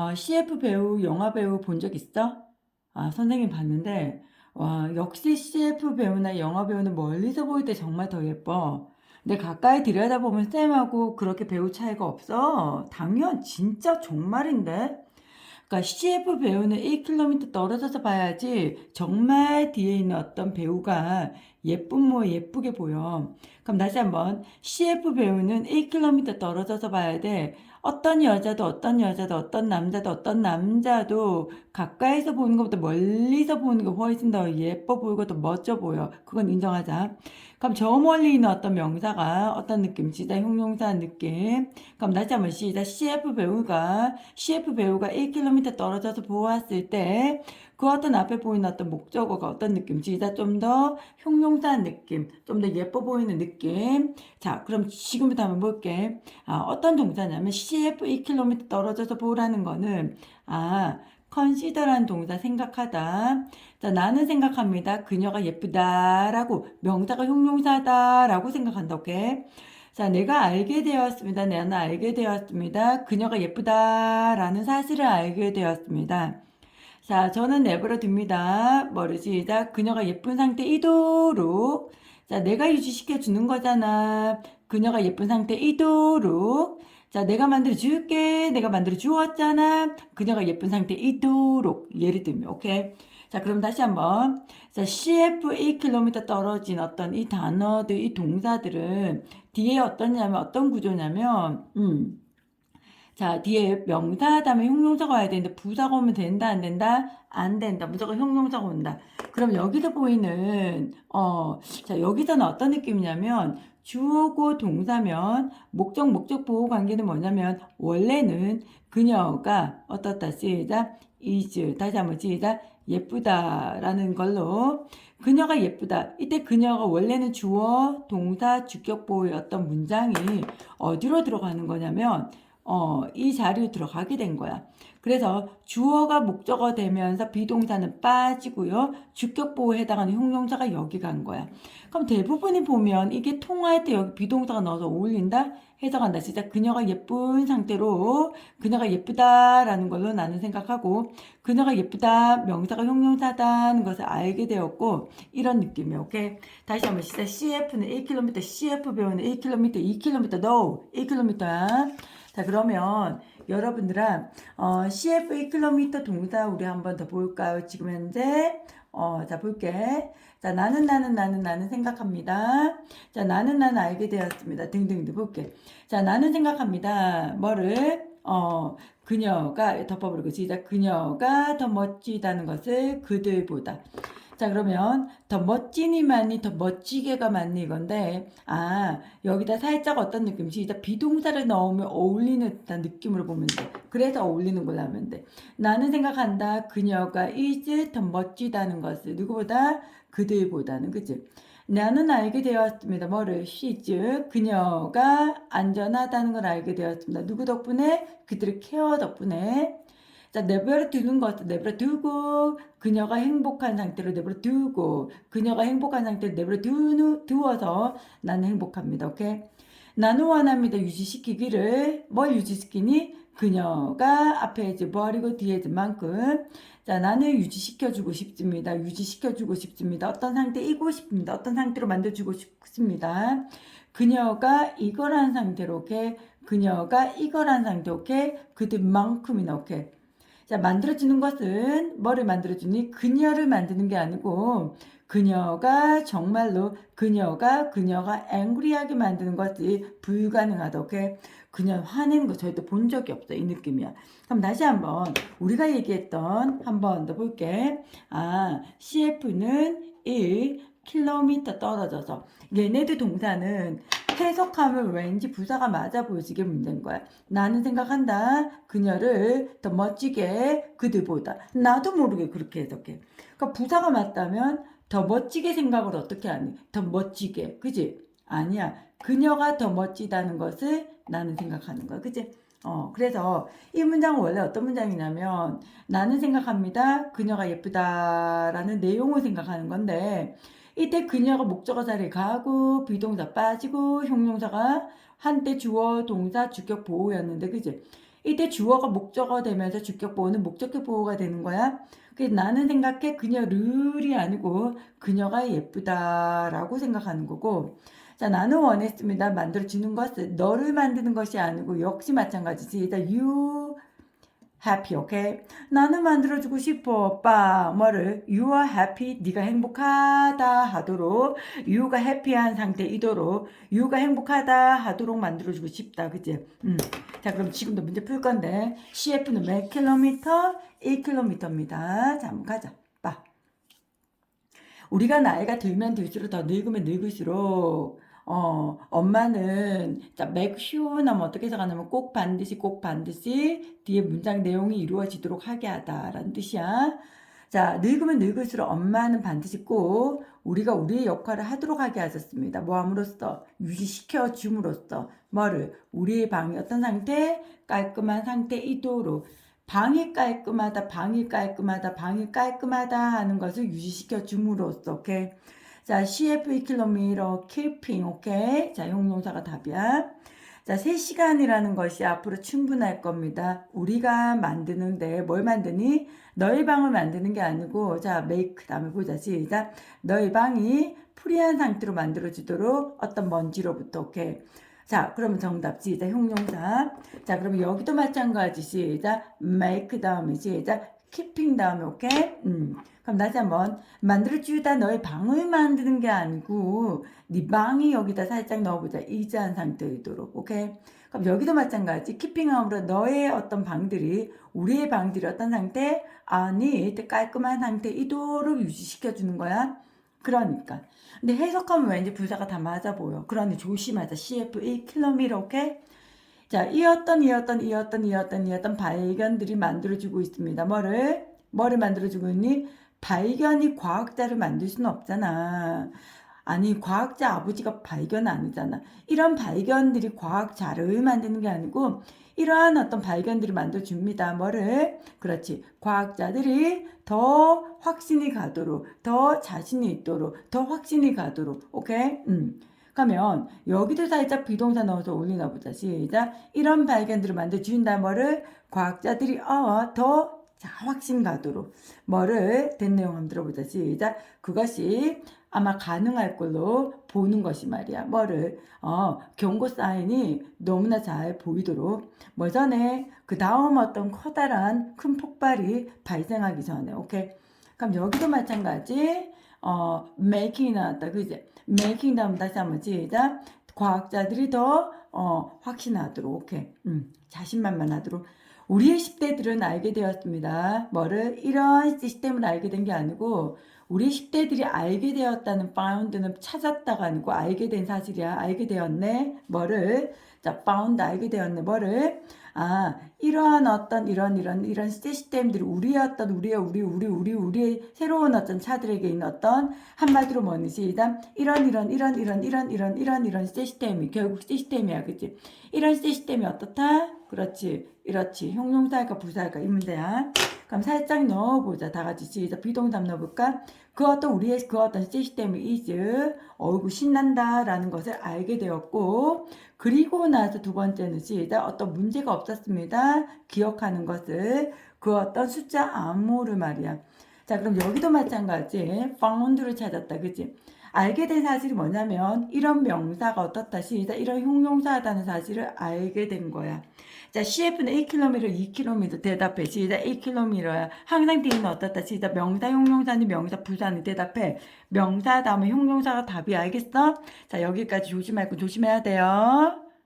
어, CF 배우, 영화 배우 본 적 있어? 아, 선생님 봤는데, 와, 역시 CF 배우나 영화 배우는 멀리서 보일 때 정말 더 예뻐. 근데 가까이 들여다보면 쌤하고 그렇게 배우 차이가 없어. 당연, 진짜 정말인데? 그러니까 CF 배우는 1km 떨어져서 봐야지 정말 뒤에 있는 어떤 배우가 예쁜 뭐 예쁘게 보여. 그럼 다시 한번 CF 배우는 1km 떨어져서 봐야 돼. 어떤 여자도 어떤 여자도 어떤 남자도 어떤 남자도 가까이서 보는 것보다 멀리서 보는 게 훨씬 더 예뻐 보이고 더 멋져 보여. 그건 인정하자. 그럼 저 멀리 있는 어떤 명사가 어떤 느낌? 진짜 형용사 느낌. 그럼 다시 한번 시작. CF 배우가 CF 배우가 1km 떨어져서 보았을 때 그 어떤 앞에 보이는 어떤 목적어가 어떤 느낌? 진짜 좀더 형용사 느낌, 좀 더 예뻐 보이는 느낌. 자, 그럼 지금부터 한번 볼게. 아, 어떤 동사냐면 CF 1km 떨어져서 보라는 거는 아, consider란 동사 생각하다. 자, 나는 생각합니다. 그녀가 예쁘다라고 명사가 형용사다라고 생각한다. 오케이? 자, 내가 알게 되었습니다. 나는 알게 되었습니다. 그녀가 예쁘다라는 사실을 알게 되었습니다. 자, 저는 내버려 둡니다. 머리 시작. 그녀가 예쁜 상태이도록. 자, 내가 유지시켜 주는 거잖아. 그녀가 예쁜 상태이도록. 자, 내가 만들어 줄게. 내가 만들어 주었잖아. 그녀가 예쁜 상태이도록. 예를 들면, 오케이. 자, 그럼 다시 한번. 자, CF 1km 떨어진 어떤 이 단어들, 이 동사들은 뒤에 어떠냐면, 어떤 구조냐면, 음. 자, 뒤에 명사 다음에 형용사가 와야 되는데 부사가 오면 된다, 안 된다? 안 된다. 무조건 형용사가 온다. 그럼 여기서 보이는, 어, 자, 여기서는 어떤 느낌이냐면, 주어고 동사면, 목적, 목적 보호 관계는 뭐냐면, 원래는 그녀가 어떻다, 시작, is, 다시 한번 시작, 예쁘다라는 걸로, 그녀가 예쁘다. 이때 그녀가 원래는 주어, 동사, 주격 어떤 문장이 어디로 들어가는 거냐면, 어, 이 자리로 들어가게 된 거야. 그래서 주어가 목적어 되면서 비동사는 빠지고요. 주격 보호에 해당하는 형용사가 여기 간 거야. 그럼 대부분이 보면 이게 통화할 때 여기 비동사가 넣어서 어울린다? 해석한다. 진짜 그녀가 예쁜 상태로 그녀가 예쁘다라는 걸로 나는 생각하고 그녀가 예쁘다 명사가 형용사다는 것을 알게 되었고 이런 느낌이야. 오케이. 다시 한번 시작. CF는 1km, CF 배우는 1km, 2km, no 1km야. 자, 그러면 여러분들아, 어, CF 1km 동사 우리 한번 더 볼까요? 지금 현재, 어, 자, 볼게. 자, 나는, 나는, 나는, 나는 생각합니다. 자, 나는, 나는 알게 되었습니다. 등등등 볼게. 자, 나는 생각합니다. 뭐를, 어, 그녀가, 덮어버리고 시작. 그녀가 더 멋지다는 것을 그들보다. 자, 그러면 더 멋지니 많니, 더 멋지게가 맞니 이건데, 아, 여기다 살짝 어떤 느낌, 시작. 비동사를 넣으면 어울리는 듯한 느낌으로 보면 돼. 그래서 어울리는 걸로 하면 돼. 나는 생각한다. 그녀가 is 더 멋지다는 것을 누구보다 그들보다는 그치? 나는 알게 되었습니다. 뭐를 she's 그녀가 안전하다는 걸 알게 되었습니다. 누구 덕분에? 그들의 케어 덕분에. 자, 내버려 두는 것, 내버려 두고, 그녀가 행복한 상태로 내버려 두고, 그녀가 행복한 상태로 내버려 두, 두어서 나는 행복합니다. 오케이? 나는 원합니다. 유지시키기를. 뭘 유지시키니? 그녀가 앞에 이제 버리고 뒤에 이제 만큼. 자, 나는 유지시켜주고 싶습니다. 유지시켜주고 싶습니다. 어떤 상태이고 싶습니다. 어떤 상태로 만들어주고 싶습니다. 그녀가 이거란 상태로, 오케이? 그녀가 이거란 상태, 오케이? 그들만큼이나, 오케이? 자, 만들어주는 것은 뭐를 만들어주니? 그녀를 만드는 게 아니고, 그녀가 정말로 그녀가 그녀가 앵그리하게 만드는 것이 불가능하다. 오케이? 그녀 화내는 거 저희도 본 적이 없어. 이 느낌이야. 그럼 다시 한번 우리가 얘기했던 한 번 더 볼게. 아, CF는 1km 떨어져서 얘네들 동사는 해석하면 왠지 부사가 맞아 보이지게 문제인 거야. 나는 생각한다. 그녀를 더 멋지게 그들보다. 나도 모르게 그렇게 해석해. 그러니까 부사가 맞다면 더 멋지게 생각을 어떻게 하니? 더 멋지게. 그지? 아니야. 그녀가 더 멋지다는 것을 나는 생각하는 거야. 그지? 어, 그래서 이 문장은 원래 어떤 문장이냐면 나는 생각합니다. 그녀가 예쁘다라는 내용을 생각하는 건데 이때 그녀가 목적어 자리에 가고 비동사 빠지고 형용사가 한때 주어 동사 주격 보호였는데 그지? 이때 주어가 목적어 되면서 주격 보호는 목적격 보호가 되는 거야. 그래서 나는 생각해 그녀를이 아니고 그녀가 예쁘다라고 생각하는 거고 자 나는 원했습니다 만들어주는 것은 너를 만드는 것이 아니고 역시 마찬가지지 일단 you happy 오케이 나는 만들어주고 싶어. 오빠 뭐를? You are happy 네가 행복하다 하도록. You가 해피한 상태이도록. You가 행복하다 하도록 만들어주고 싶다. 그치? 음. 자 그럼 지금도 문제 풀 건데. CF는 몇 킬로미터? 1킬로미터입니다. 자 한번 가자. 봐. 우리가 나이가 들면 들수록 더 늙으면 늙을수록 어, 엄마는 하면 어떻게 해석하냐면 꼭 반드시 꼭 반드시 뒤에 문장 내용이 이루어지도록 하게 하다라는 뜻이야. 자, 늙으면 늙을수록 엄마는 반드시 꼭 우리가 우리의 역할을 하도록 하게 하셨습니다. 뭐 함으로써 유지시켜 줌으로써 뭐를 우리의 방이 어떤 상태? 깔끔한 상태이도록 방이 깔끔하다, 방이 깔끔하다, 방이 깔끔하다 하는 것을 유지시켜 줌으로써 오케이. 자, CF 2km keeping 오케이. 자, 형용사가 답이야. 자, 3시간이라는 것이 앞으로 충분할 겁니다. 우리가 만드는데 뭘 만드니? 너의 방을 만드는 게 아니고 자, make 다음에 보자. 시작. 너의 방이 프리한 상태로 만들어지도록 어떤 먼지로부터 오케이. 자, 그러면 정답 시작. 형용사. 자, 그러면 여기도 마찬가지 시작. make 다음에 시작. Keeping 다음에 오케이. 음. 그럼 다시 한번 만들어주다 너의 방을 만드는 게 아니고 네 방이 여기다 살짝 넣어보자. 이지한 상태이도록. 오케이. 그럼 여기도 마찬가지. 키핑함으로 너의 어떤 방들이 우리의 방들이 어떤 상태? 아니 깔끔한 상태이도록 유지시켜주는 거야. 그러니까. 근데 해석하면 왠지 부사가 다 맞아 보여. 그러니 조심하자. CF 1km 오케이. 자, 이었던 이었던 이었던 이었던 이었던 발견들이 만들어주고 있습니다. 뭐를? 뭐를 만들어주고 있니? 발견이 과학자를 만들 수는 없잖아. 아니, 과학자 아버지가 발견 아니잖아. 이런 발견들이 과학자를 만드는 게 아니고, 이러한 어떤 발견들을 만들어줍니다. 뭐를? 그렇지. 과학자들이 더 확신이 가도록, 더 자신이 있도록, 더 확신이 가도록. 오케이? 음. 그러면 여기도 살짝 비동사 넣어서 올리나 보자. 시작. 이런 발견들을 만들어준다. 뭐를? 과학자들이 어, 더 자, 확신 가도록 뭐를 된 내용 한번 들어보자. 시작. 그것이 아마 가능할 걸로 보는 것이 말이야. 뭐를 어, 경고 사인이 너무나 잘 보이도록 뭐 전에 그 다음 어떤 커다란 큰 폭발이 발생하기 전에 오케이. 그럼 여기도 마찬가지 어, 메이킹이 나왔다. 그지? 다음 다시 한번 시작. 과학자들이 더 어, 확신하도록 오케이. 음, 자신만만하도록 우리의 10대들은 알게 되었습니다. 뭐를? 이런 시스템을 알게 된 게 아니고, 우리 10대들이 알게 되었다는 found는 찾았다가 아니고 알게 된 사실이야. 알게 되었네. 뭐를? 자, found 알게 되었네. 뭐를? 아, 이러한 어떤 이런 이런 이런 시스템들이 우리의 어떤 우리의 우리 우리 우리 우리의 새로운 어떤 차들에게 있는 어떤 한마디로 뭐니 시작 이런 이런 이런 이런 이런 이런 이런 이런 시스템이 결국 시스템이야 그치? 이런 시스템이 어떻다? 그렇지 이렇지. 형용사일까 부사일까 이 문제야 그럼 살짝 넣어보자 다 같이 시작 비동사 넣어볼까 그 어떤 우리의 그 어떤 시스템이 is 어이구 신난다라는 것을 알게 되었고 그리고 나서 두 번째는 시작 어떤 문제가 없었습니다. 기억하는 것을 그 어떤 숫자 암호를 말이야. 자 그럼 여기도 마찬가지 found를 찾았다 그치? 알게 된 사실이 뭐냐면 이런 명사가 어떻다 시작 이런 형용사하다는 사실을 알게 된 거야. 자 CF는 1km, 2km 대답해 시작 1km야. 항상 D는 어떻다 시작 명사 형용사니 명사 부사니 대답해 명사 다음에 형용사가 답이 알겠어? 자 여기까지 조심할 거 조심해야 돼요.